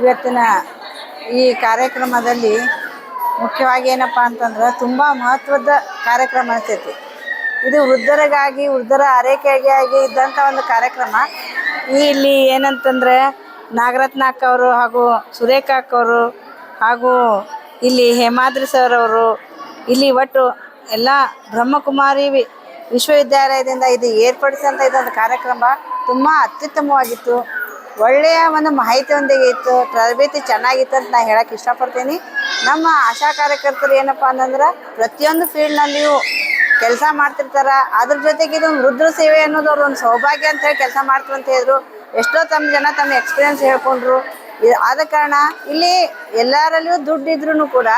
ಇವತ್ತಿನ ಈ ಕಾರ್ಯಕ್ರಮದಲ್ಲಿ ಮುಖ್ಯವಾಗಿ ಏನಪ್ಪ ಅಂತಂದ್ರೆ ತುಂಬ ಮಹತ್ವದ ಕಾರ್ಯಕ್ರಮ ಅನಿಸ್ತೈತಿ ಇದು ವೃದ್ಧರಿಗಾಗಿ, ವೃದ್ಧರ ಆರೈಕೆಗಾಗಿ ಇದ್ದಂಥ ಒಂದು ಕಾರ್ಯಕ್ರಮ. ಈ ಇಲ್ಲಿ ಏನಂತಂದರೆ ನಾಗರತ್ನ ಅಕ್ಕ ಅವರು ಹಾಗೂ ಸುರೇಖ ಅಕ್ಕ ಅವರು ಹಾಗೂ ಇಲ್ಲಿ ಹೇಮಾದ್ರಿ ಸರ್ ಅವರು, ಇಲ್ಲಿ ಒಟ್ಟು ಎಲ್ಲ ಬ್ರಹ್ಮಕುಮಾರಿ ವಿಶ್ವವಿದ್ಯಾಲಯದಿಂದ ಇದು ಏರ್ಪಡಿಸಿದಂಥ ಇದೊಂದು ಕಾರ್ಯಕ್ರಮ ತುಂಬ ಅತ್ಯುತ್ತಮವಾಗಿತ್ತು. ಒಳ್ಳೆಯ ಒಂದು ಮಾಹಿತಿಯೊಂದಿಗೆ ಇತ್ತು. ತರಬೇತಿ ಚೆನ್ನಾಗಿತ್ತು ಅಂತ ನಾನು ಹೇಳಕ್ಕೆ ಇಷ್ಟಪಡ್ತೀನಿ. ನಮ್ಮ ಆಶಾ ಕಾರ್ಯಕರ್ತರು ಏನಪ್ಪ ಅಂತಂದ್ರೆ ಪ್ರತಿಯೊಂದು ಫೀಲ್ಡ್ನಲ್ಲಿಯೂ ಕೆಲಸ ಮಾಡ್ತಿರ್ತಾರ. ಅದ್ರ ಜೊತೆಗೆ ಇದು ವೃದ್ಧ ಸೇವೆ ಅನ್ನೋದು ಅವ್ರ ಒಂದು ಸೌಭಾಗ್ಯ ಅಂತ ಹೇಳಿ ಕೆಲಸ ಮಾಡ್ತಾರೆ ಅಂತ ಹೇಳಿದ್ರು. ಎಷ್ಟೋ ತಮ್ಮ ಜನ ತಮ್ಮ ಎಕ್ಸ್ಪೀರಿಯನ್ಸ್ ಹೇಳ್ಕೊಂಡ್ರು. ಆದ ಕಾರಣ ಇಲ್ಲಿ ಎಲ್ಲರಲ್ಲಿಯೂ ದುಡ್ಡು ಇದ್ರೂ ಕೂಡ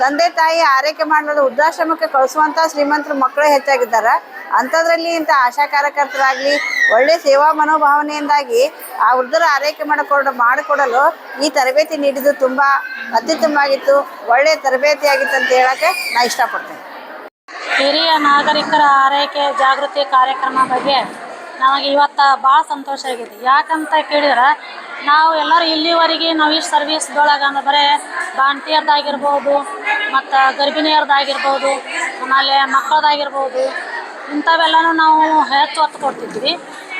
ತಂದೆ ತಾಯಿ ಆರೈಕೆ ಮಾಡಲು ವೃದ್ಧಾಶ್ರಮಕ್ಕೆ ಕಳಿಸುವಂಥ ಶ್ರೀಮಂತರು ಮಕ್ಕಳು ಹೆಚ್ಚಾಗಿದ್ದಾರೆ. ಅಂಥದ್ರಲ್ಲಿ ಇಂಥ ಆಶಾ ಕಾರ್ಯಕರ್ತರಾಗಲಿ ಒಳ್ಳೆ ಸೇವಾ ಮನೋಭಾವನೆಯಿಂದಾಗಿ ಆ ವೃದ್ಧರ ಆರೈಕೆ ಮಾಡಿಕೊಡ, ಮಾಡಿಕೊಡಲು ಈ ತರಬೇತಿ ನೀಡಿದ್ದು ತುಂಬ ಅತ್ಯುತ್ತಮವಾಗಿತ್ತು. ಒಳ್ಳೆಯ ತರಬೇತಿ ಆಗಿತ್ತು ಅಂತ ಹೇಳಕ್ಕೆ ನಾ ಇಷ್ಟಪಡ್ತೇನೆ. ಹಿರಿಯ ನಾಗರಿಕರ ಆರೈಕೆ ಜಾಗೃತಿ ಕಾರ್ಯಕ್ರಮ ಬಗ್ಗೆ ನಮಗೆ ಇವತ್ತು ಭಾಳ ಸಂತೋಷ ಆಗಿದೆ. ಯಾಕಂತ ಕೇಳಿದ್ರೆ, ನಾವು ಎಲ್ಲರೂ ಇಲ್ಲಿವರೆಗೆ ನಾವು ಈ ಸರ್ವಿಸ್ದೊಳಗೆ ಅಂದ್ರೆ ಬರೀ ಬಾಣ್ತಿಯರ್ದಾಗಿರ್ಬೋದು, ಮತ್ತು ಗರ್ಭಿಣಿಯರ್ದಾಗಿರ್ಬೋದು, ಆಮೇಲೆ ಮಕ್ಕಳದಾಗಿರ್ಬೋದು ಇಂಥವೆಲ್ಲನೂ ನಾವು ಹೆಚ್ಚು ಒತ್ತು ಕೊಡ್ತಿದ್ವಿ.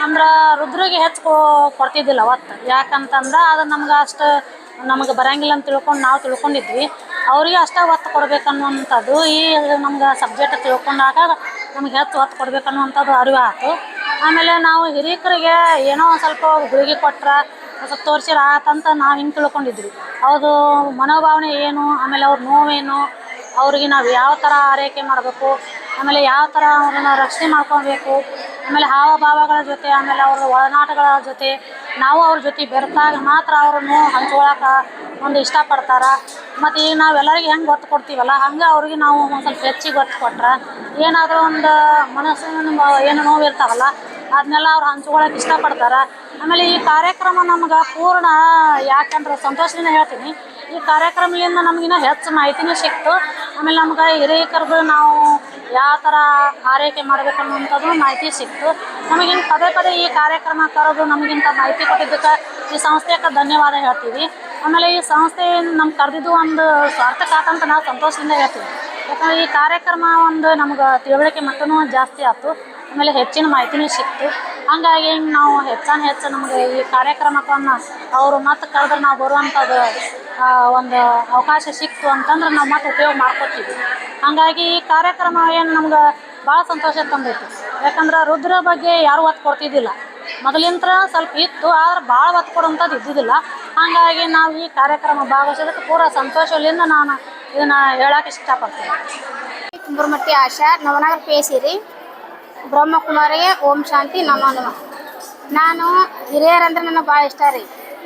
ಅಂದ್ರೆ ರುದ್ರಿಗೆ ಹೆಚ್ಚು ಕೊ, ಕೊಡ್ತಿದ್ದಿಲ್ಲ ಒತ್ತು. ಯಾಕಂತಂದ್ರೆ ಅದು ನಮ್ಗೆ ಅಷ್ಟು ನಮಗೆ ಬರಂಗಿಲ್ಲ ಅಂತ ತಿಳ್ಕೊಂಡು ನಾವು ತಿಳ್ಕೊಂಡಿದ್ವಿ. ಅವರಿಗೆ ಅಷ್ಟೇ ಒತ್ತು ಕೊಡ್ಬೇಕನ್ನುವಂಥದ್ದು. ಈ ನಮ್ಗೆ ಸಬ್ಜೆಕ್ಟ್ ತಿಳ್ಕೊಂಡಾಗ ನಮ್ಗೆ ಹೆಚ್ಚು ಒತ್ತು ಕೊಡ್ಬೇಕನ್ನುವಂಥದ್ದು ಅರಿವು ಆಯ್ತು ಆಮೇಲೆ ನಾವು ಹಿರಿಯಕರಿಗೆ ಏನೋ ಒಂದು ಸ್ವಲ್ಪ ಗುಳಿಗೆ ಕೊಟ್ರೆ ಸ್ವಲ್ಪ ತೋರಿಸಿರ ಆತಂತ ನಾವು ಹಿಂಗೆ ತಿಳ್ಕೊಂಡಿದ್ವಿ. ಅವ್ರದ್ದು ಮನೋಭಾವನೆ ಏನು? ಆಮೇಲೆ ಅವ್ರ ನೋವೇನು? ಅವ್ರಿಗೆ ನಾವು ಯಾವ ಥರ ಆರೈಕೆ ಮಾಡಬೇಕು? ಆಮೇಲೆ ಯಾವ ಥರ ಅವ್ರನ್ನ ರಕ್ಷಣೆ ಮಾಡ್ಕೊಬೇಕು, ಆಮೇಲೆ ಹಾವಭಾವಗಳ ಜೊತೆ, ಆಮೇಲೆ ಅವ್ರ ಒಳನಾಟಗಳ ಜೊತೆ, ನಾವು ಅವ್ರ ಜೊತೆ ಬೆರೆತಾಗ ಮಾತ್ರ ಅವ್ರನ್ನು ಹಂಚ್ಕೊಳಕ್ಕೆ ಒಂದು ಇಷ್ಟಪಡ್ತಾರೆ. ಮತ್ತು ಈಗ ನಾವೆಲ್ಲರಿಗೆ ಹೆಂಗೆ ಗೊತ್ತು ಕೊಡ್ತೀವಲ್ಲ, ಹಂಗೆ ಅವ್ರಿಗೆ ನಾವು ಒಂದು ಸ್ವಲ್ಪ ಹೆಚ್ಚಿಗೆ ಗೊತ್ತು ಕೊಟ್ರೆ ಏನಾದರೂ ಒಂದು ಮನಸ್ಸಿನ ಏನು ನೋವು ಇರ್ತಾವಲ್ಲ ಅದನ್ನೆಲ್ಲ ಅವ್ರು ಹಂಚ್ಕೊಳಕ್ಕೆ ಇಷ್ಟಪಡ್ತಾರೆ. ಆಮೇಲೆ ಈ ಕಾರ್ಯಕ್ರಮ ನಮ್ಗೆ ಪೂರ್ಣ ಯಾಕಂದ್ರೆ ಸಂತೋಷದಿಂದ ಹೇಳ್ತೀನಿ, ಈ ಕಾರ್ಯಕ್ರಮದಿಂದ ನಮಗಿನ್ನ ಹೆಚ್ಚು ಮಾಹಿತಿನೂ ಸಿಕ್ತು. ಆಮೇಲೆ ನಮ್ಗೆ ಹಿರಿಯಕರದ್ದು ನಾವು ಯಾವ ಥರ ಆರೈಕೆ ಮಾಡಬೇಕನ್ನುವಂಥದ್ದು ಮಾಹಿತಿ ಸಿಕ್ತು. ನಮಗಿಂತ ಪದೇ ಪದೇ ಈ ಕಾರ್ಯಕ್ರಮ ಕರೆದು ನಮಗಿಂತ ಮಾಹಿತಿ ಕೊಟ್ಟಿದ್ದಕ್ಕೆ ಈ ಸಂಸ್ಥೆಗೆ ಧನ್ಯವಾದ ಹೇಳ್ತೀವಿ. ಆಮೇಲೆ ಈ ಸಂಸ್ಥೆ ನಮ್ಗೆ ಕರೆದಿದ್ದು ಒಂದು ಸಾರ್ಥಕ ಆತಂತ ನಾವು ಸಂತೋಷದಿಂದ ಹೇಳ್ತೀವಿ ಯಾಕಂದ್ರೆ ಈ ಕಾರ್ಯಕ್ರಮ ಒಂದು ನಮ್ಗೆ ತಿಳುವಳಿಕೆ ಮಟ್ಟನೂ ಜಾಸ್ತಿ ಆಯ್ತು ಆಮೇಲೆ ಹೆಚ್ಚಿನ ಮಾಹಿತಿನೂ ಸಿಕ್ತು. ಹಂಗಾಗಿ ಹಿಂಗೆ ನಾವು ಹೆಚ್ಚಾನ ಹೆಚ್ಚು ನಮಗೆ ಈ ಕಾರ್ಯಕ್ರಮಕ್ಕನ್ನು ಅವರು ಮತ್ತೆ ಕರೆದ್ರೆ ನಾವು ಬರುವಂಥದ್ದು ಒಂದು ಅವಕಾಶ ಸಿಕ್ತು ಅಂತಂದ್ರೆ ನಾವು ಮತ್ತೆ ಉಪಯೋಗ ಮಾಡ್ಕೊತೀವಿ. ಹಾಗಾಗಿ ಈ ಕಾರ್ಯಕ್ರಮ ಏನು ನಮ್ಗೆ ಭಾಳ ಸಂತೋಷ ತಂದೈತಿ. ಯಾಕಂದ್ರೆ ರುದ್ರ ಬಗ್ಗೆ ಯಾರೂ ಒತ್ತು ಕೊಡ್ತಿದ್ದಿಲ್ಲ. ಮೊದಲಿಂತ್ರ ಸ್ವಲ್ಪ ಇತ್ತು, ಆದ್ರೆ ಭಾಳ ಒತ್ತು ಕೊಡುವಂಥದ್ದು ಇದ್ದಿದ್ದಿಲ್ಲ. ಹಾಗಾಗಿ ನಾವು ಈ ಕಾರ್ಯಕ್ರಮ ಭಾಗವಹಿಸೋದಕ್ಕೆ ಪೂರ ಸಂತೋಷದಿಂದ ನಾನು ಇದನ್ನು ಹೇಳಕ್ಕೆ ಇಷ್ಟಪಡ್ತೀನಿ. ಕುಂಬರ್ಮಟ್ಟಿ ಆಶಾ, ನವನಗರ ಪೇಸಿರಿ. ಬ್ರಹ್ಮಕುಮಾರಿಗೆ ಓಂ ಶಾಂತಿ, ನಮೋ ನಮ. ನಾನು ಹಿರಿಯರಂದ್ರೆ ನನಗೆ ಭಾಳ ಇಷ್ಟ ರೀ.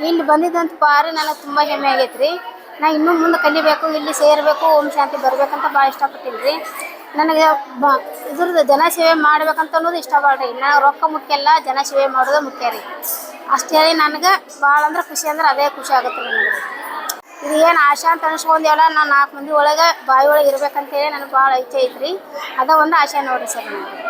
ಇಲ್ಲಿ ಬಂದಿದ್ದಂತ ಭಾರಿ ನನಗೆ ತುಂಬ ಹೆಮ್ಮೆ ಆಗೈತೆ ರೀ. ನಾ ಇನ್ನೂ ಮುಂದೆ ಕಲಿಬೇಕು, ಇಲ್ಲಿ ಸೇರಬೇಕು, ಓಂ ಶಾಂತಿ ಬರಬೇಕಂತ ಭಾಳ ಇಷ್ಟಪಡ್ತೀನಿ ರೀ ನನಗೆ ಇದ್ರದ್ದು ಜನಸೇವೆ ಮಾಡ್ಬೇಕಂತ ಅನ್ನೋದು ಇಷ್ಟ ರೀ ನಾ ರೊಕ್ಕ ಮುಖ್ಯ ಅಲ್ಲ ಜನಸೇವೆ ಮಾಡೋದು ಮುಖ್ಯ ರೀ. ಅಷ್ಟೇ ನನಗೆ ಭಾಳ ಅಂದ್ರೆ ಖುಷಿ ಅಂದ್ರೆ ಅದೇ ಖುಷಿ ಆಗುತ್ತೆ ನನಗೆ. ಇದು ಏನು ಆಶಾ ಅಂತ ಅನ್ಸ್ಕೊಂದೇವಲ್ಲ ನಾನು ನಾಲ್ಕು ಮಂದಿ ಒಳಗೆ ಬಾಯಿ ಒಳಗೆ ಇರ್ಬೇಕಂತೇಳಿ ನನಗೆ ಭಾಳ ಇಚ್ಛೆ ಐತ್ರಿ. ಅದ ಒಂದು ಆಶೆ ನೋಡ್ರಿ ಸರ್ ನನಗೆ.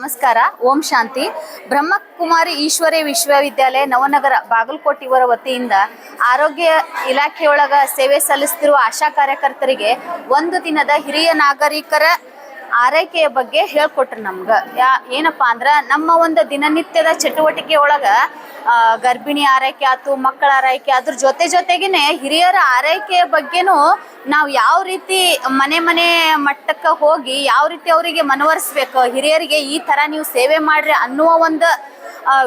ನಮಸ್ಕಾರ, ಓಂ ಶಾಂತಿ. ಬ್ರಹ್ಮಕುಮಾರಿ ಈಶ್ವರಿ ವಿಶ್ವವಿದ್ಯಾಲಯ ನವನಗರ ಬಾಗಲಕೋಟೆ ಇವರ ವತಿಯಿಂದ ಆರೋಗ್ಯ ಇಲಾಖೆಯೊಳಗ ಸೇವೆ ಸಲ್ಲಿಸುತ್ತಿರುವ ಆಶಾ ಕಾರ್ಯಕರ್ತರಿಗೆ ಒಂದು ದಿನದ ಹಿರಿಯ ನಾಗರಿಕರ ಆರೈಕೆಯ ಬಗ್ಗೆ ಹೇಳ್ಕೊಟ್ರು ನಮ್ಗೆ. ಯಾ, ಏನಪ್ಪಾ ಅಂದ್ರೆ ನಮ್ಮ ಒಂದು ದಿನನಿತ್ಯದ ಚಟುವಟಿಕೆ ಒಳಗ ಗರ್ಭಿಣಿ ಆರೈಕೆ ಆತು, ಮಕ್ಕಳ ಆರೈಕೆ ಅದ್ರ ಜೊತೆ ಜೊತೆಗೇನೆ ಹಿರಿಯರ ಆರೈಕೆಯ ಬಗ್ಗೆನೂ ನಾವು ಯಾವ ರೀತಿ ಮನೆ ಮನೆ ಮಟ್ಟಕ್ಕೆ ಹೋಗಿ ಯಾವ ರೀತಿ ಅವರಿಗೆ ಮನವರಿಸ್ಬೇಕು, ಹಿರಿಯರಿಗೆ ಈ ಥರ ನೀವು ಸೇವೆ ಮಾಡ್ರಿ ಅನ್ನುವ ಒಂದು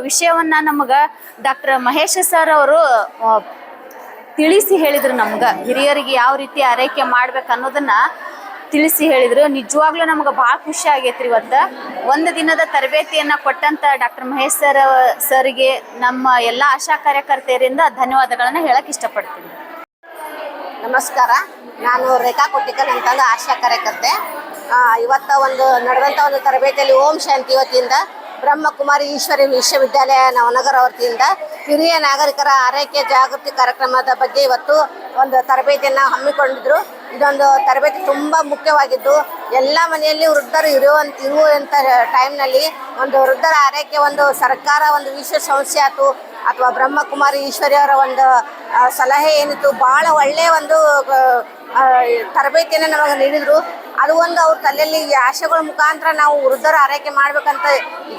ವಿಷಯವನ್ನ ನಮಗ ಡಾಕ್ಟರ್ ಮಹೇಶ್ ಸರ್ ಅವರು ತಿಳಿಸಿ ಹೇಳಿದ್ರು ನಮ್ಗೆ. ಹಿರಿಯರಿಗೆ ಯಾವ ರೀತಿ ಆರೈಕೆ ಮಾಡ್ಬೇಕು ಅನ್ನೋದನ್ನ ತಿಳಿಸಿ ಹೇಳಿದ್ರು. ನಿಜವಾಗ್ಲೂ ನಮ್ಗೆ ಭಾಳ ಖುಷಿ ಆಗೈತ್ರಿ ಇವತ್ತು. ಒಂದು ದಿನದ ತರಬೇತಿಯನ್ನ ಕೊಟ್ಟಂತ ಡಾಕ್ಟರ್ ಮಹೇಶ್ ಸರ್, ಸರ್ಗೆ ನಮ್ಮ ಎಲ್ಲ ಆಶಾ ಕಾರ್ಯಕರ್ತೆಯರಿಂದ ಧನ್ಯವಾದಗಳನ್ನ ಹೇಳಕ್ ಇಷ್ಟಪಡ್ತೀನಿ. ನಮಸ್ಕಾರ. ನಾನು ರೇಖಾ ಕೊಟ್ಟಿಕಲ್ ಅಂತಂದು ಆಶಾ ಕಾರ್ಯಕರ್ತೆ. ಇವತ್ತ ಒಂದು ನಡೆದಂಥ ಒಂದು ತರಬೇತಿಯಲ್ಲಿ ಓಂ ಶಾಂತಿ ವತಿಯಿಂದ ಬ್ರಹ್ಮಕುಮಾರಿ ಈಶ್ವರಿ ವಿಶ್ವವಿದ್ಯಾಲಯ ನವನಗರ ವತಿಯಿಂದ ಹಿರಿಯ ನಾಗರಿಕರ ಆರೈಕೆ ಜಾಗೃತಿ ಕಾರ್ಯಕ್ರಮದ ಬಗ್ಗೆ ಇವತ್ತು ಒಂದು ತರಬೇತಿಯನ್ನು ಹಮ್ಮಿಕೊಂಡಿದ್ರು. ಇದೊಂದು ತರಬೇತಿ ತುಂಬ ಮುಖ್ಯವಾಗಿದ್ದು ಎಲ್ಲ ಮನೆಯಲ್ಲಿ ವೃದ್ಧರು ಇರುವಂತ ಇರುವಂಥ ಟೈಮ್ನಲ್ಲಿ ಒಂದು ವೃದ್ಧರ ಆರೈಕೆ, ಒಂದು ಸರ್ಕಾರ ಒಂದು ವಿಶ್ವಸಂಸ್ಥೆ ಆಯ್ತು ಅಥವಾ ಬ್ರಹ್ಮಕುಮಾರಿ ಈಶ್ವರಿ ಅವರ ಒಂದು ಸಲಹೆ ಏನಿತ್ತು ಭಾಳ ಒಳ್ಳೆಯ ಒಂದು ತರಬೇತಿಯನ್ನು ನಮಗೆ ನೀಡಿದರು. ಅದು ಒಂದು ಅವ್ರ ತಲೆಯಲ್ಲಿ ಆಶೆಗಳ ಮುಖಾಂತರ ನಾವು ವೃದ್ಧರ ಆರೈಕೆ ಮಾಡ್ಬೇಕಂತ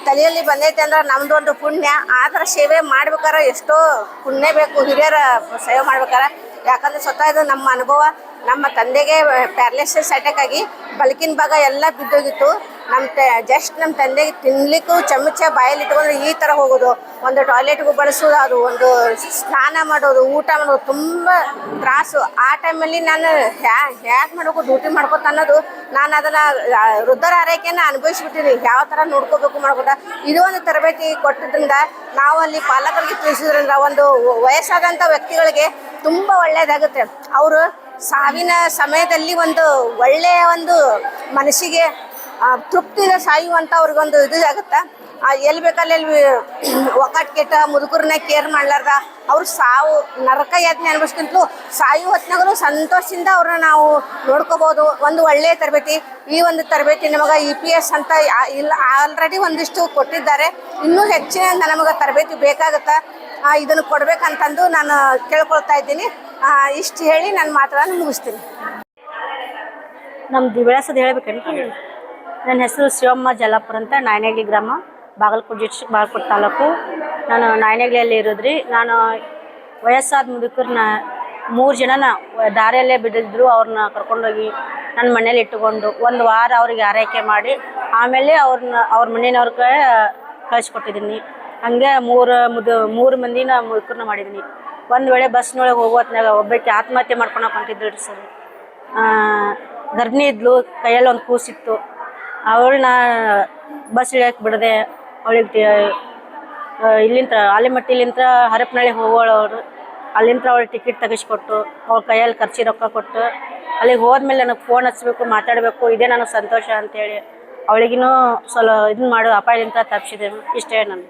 ತಲೆಯಲ್ಲಿ ಬಂದೈತೆ ಅಂದ್ರೆ ನಮ್ದು ಒಂದು ಪುಣ್ಯ. ಆ ಸೇವೆ ಮಾಡ್ಬೇಕಾರೆ ಎಷ್ಟೋ ಪುಣ್ಯ ಬೇಕು ಹಿರಿಯರ ಸೇವೆ ಮಾಡ್ಬೇಕಾರೆ ಯಾಕಂದ್ರೆ ಸ್ವತಃ ಇದು ನಮ್ಮ ಅನುಭವ. ನಮ್ಮ ತಂದೆಗೆ ಪ್ಯಾರಲಿಸಿಸ್ ಅಟ್ಯಾಕ್ ಆಗಿ ಬಲಕಿನ ಭಾಗ ಎಲ್ಲ ಬಿದ್ದೋಗಿತ್ತು. ನಮ್ಮ ತ ಜಸ್ಟ್ ನಮ್ಮ ತಂದೆಗೆ ತಿನ್ಲಿಕ್ಕೂ ಚಮಚ ಬಾಯಲ್ಲಿ ಇಟ್ಕೊಂಡ್ರೆ ಈ ಥರ ಹೋಗೋದು. ಒಂದು ಟಾಯ್ಲೆಟ್ಗೂ ಬಳಸೋದು ಅದು, ಒಂದು ಸ್ನಾನ ಮಾಡೋದು, ಊಟ ಮಾಡೋದು ತುಂಬ ತ್ರಾಸು. ಆ ಟೈಮಲ್ಲಿ ನಾನು ಹ್ಯಾ ಹ್ಯಾಕ್ ಮಾಡಬೇಕು ಡ್ಯೂಟಿ ಮಾಡ್ಕೋತ ಅನ್ನೋದು, ನಾನು ಅದನ್ನು ವೃದ್ಧರ ಆರೈಕೆಯನ್ನು ಅನುಭವಿಸ್ಬಿಟ್ಟಿನಿ. ಯಾವ ಥರ ನೋಡ್ಕೋಬೇಕು ಮಾಡ್ಕೊತ. ಇದು ಒಂದು ತರಬೇತಿ ಕೊಟ್ಟಿದ್ರಿಂದ ನಾವು ಅಲ್ಲಿ ಪಾಲಕರಿಗೆ ತಿಳಿಸಿದ್ರಿಂದ ಒಂದು ವಯಸ್ಸಾದಂಥ ವ್ಯಕ್ತಿಗಳಿಗೆ ತುಂಬ ಒಳ್ಳೆಯದಾಗುತ್ತೆ ಅವರು ಸಾವಿನ ಸಮಯದಲ್ಲಿ ಒಂದು ಒಳ್ಳೆಯ ಒಂದು ಮನಸ್ಸಿಗೆ ತೃಪ್ತಿಯಿಂದ ಸಾಯುವಂಥ ಅವ್ರಿಗೊಂದು ಇದು ಆಗುತ್ತೆ. ಎಲ್ಲಿ ಬೇಕಲ್ಲಿ ಒಕ್ಕಟ್ ಕೆಟ್ಟ ಮುದುಕರನ್ನ ಕೇರ್ ಮಾಡ್ಲಾರ್ದ ಅವ್ರು ಸಾವು, ನರಕ ಯಾತನೆ ಅನ್ಭವಿಸ್ಕಿಂತಲೂ ಸಾಯು ಹೊತ್ನಾಗಲೂ ಸಂತೋಷದಿಂದ ಅವ್ರನ್ನ ನಾವು ನೋಡ್ಕೋಬೋದು. ಒಂದು ಒಳ್ಳೆಯ ತರಬೇತಿ. ಈ ಒಂದು ತರಬೇತಿ ನಮಗೆ ಇ ಪಿ ಎಸ್ ಅಂತ ಇಲ್ಲ ಆಲ್ರೆಡಿ ಒಂದಿಷ್ಟು ಕೊಟ್ಟಿದ್ದಾರೆ. ಇನ್ನೂ ಹೆಚ್ಚಿನ ನಮಗೆ ತರಬೇತಿ ಬೇಕಾಗುತ್ತೆ. ಇದನ್ನು ಕೊಡ್ಬೇಕಂತಂದು ನಾನು ಕೇಳ್ಕೊಳ್ತಾ ಇದ್ದೀನಿ. ಇಷ್ಟು ಹೇಳಿ ನನ್ನ ಮಾತನ್ನ ಮುಗಿಸ್ತೀನಿ. ನಮ್ದು ವಿಳಾಸದ ಹೇಳ್ಬೇಕೇನು ನನ್ನ ಹೆಸರು ಶಿವಮ್ಮ ಜಲಾಪುರ ಅಂತ, ನಾಯನಹಳ್ಳಿ ಗ್ರಾಮ, ಬಾಗಲಕೋಟೆ ಡಿಸ್ಟ್ರಿಕ್ಟ್ ಬಾಗಲಕೋಟೆ ತಾಲೂಕು. ನಾನು ನಾಯನಹಳ್ಳಿಯಲ್ಲಿ ಇರೋದ್ರಿ. ನಾನು ವಯಸ್ಸಾದ ಮುದುಕರನ್ನ ಮೂರು ಜನನ ದಾರಿಯಲ್ಲೇ ಬಿದ್ದಿದ್ರು ಅವ್ರನ್ನ ಕರ್ಕೊಂಡೋಗಿ ನನ್ನ ಮನೇಲಿ ಇಟ್ಟುಕೊಂಡು ಒಂದು ವಾರ ಅವ್ರಿಗೆ ಆರೈಕೆ ಮಾಡಿ, ಆಮೇಲೆ ಅವ್ರನ್ನ ಅವ್ರ ಮನೆಯವ್ರಿಗೆ ಕಳಿಸ್ಕೊಟ್ಟಿದ್ದೀನಿ ಹಂಗೆ ಮೂರು ಮುದು, ಮೂರು ಮಂದಿನ ಮುದುಕರನ್ನ ಮಾಡಿದ್ದೀನಿ. ಒಂದು ವೇಳೆ ಬಸ್ನೊಳಗೆ ಹೋಗೋ ಹೊತ್ನಾಗ ಒಬ್ಬಾಕಿ ಆತ್ಮಹತ್ಯೆ ಮಾಡ್ಕೊಳಕ್ಕೆ ಹೊಂಟಿದ್ರು ರೀ ಸರ್ ಗರ್ಭಿಣಿ ಇದ್ಲು, ಕೈಯಲ್ಲಿ ಒಂದು ಕೂಸಿತ್ತು ಅವಳನ್ನ ಬಸ್ ಇಳಿಯಕ್ಕೆ ಬಿಡದೆ. ಅವಳಿಗೆ ಇಲ್ಲಿಂತ ಆಲಿಮಟ್ಟಿಲಿಂದ ಹರಪನಹಳ್ಳಿ ಹೋಗೋಳ ಅವರು ಅಲ್ಲಿಂತ ಅವಳು ಟಿಕೆಟ್ ತೆಗಿಸ್ಕೊಟ್ಟು, ಅವ್ಳ ಕೈಯಲ್ಲಿ ಖರ್ಚಿ ರೊಕ್ಕ ಕೊಟ್ಟು, ಅಲ್ಲಿಗೆ ಹೋದ್ಮೇಲೆ ನನಗೆ ಫೋನ್ ಹಚ್ಬೇಕು, ಮಾತಾಡಬೇಕು, ಇದೇ ನನಗೆ ಸಂತೋಷ ಅಂತೇಳಿ ಅವಳಿಗಿನೂ ಸ್ವಲ್ಪ ಇದನ್ನ ಮಾಡು, ಅಪಾಯದಿಂದ ತಪ್ಪಿಸಿದೆ ಇಷ್ಟೇ ನಾನು